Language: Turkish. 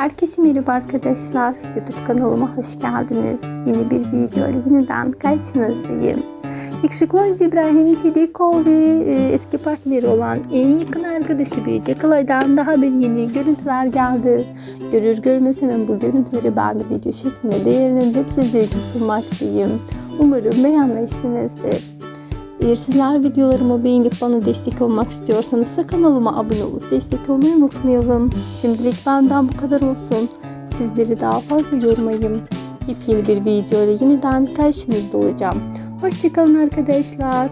Herkese merhaba arkadaşlar. YouTube kanalıma hoş geldiniz. Yeni bir video ile yeniden karşınızdayım. Yakışıklı oyuncu İbrahim Çelikol ve e, eski partneri olan en yakın arkadaşı Birce Kalay'dan daha bir yeni görüntüler geldi. Görür görmez hemen bu görüntüleri ben de video şeklinde değerlendirip sizler için sunmaktayım. Umarım beğenmişsinizdir. Eğer sizler videolarımı beğenip bana destek olmak istiyorsanız kanalıma abone olup destek olmayı unutmayalım. Şimdilik benden bu kadar olsun. Sizleri daha fazla yormayayım. Yepyeni bir video ile yeniden karşınızda olacağım. Hoşçakalın arkadaşlar.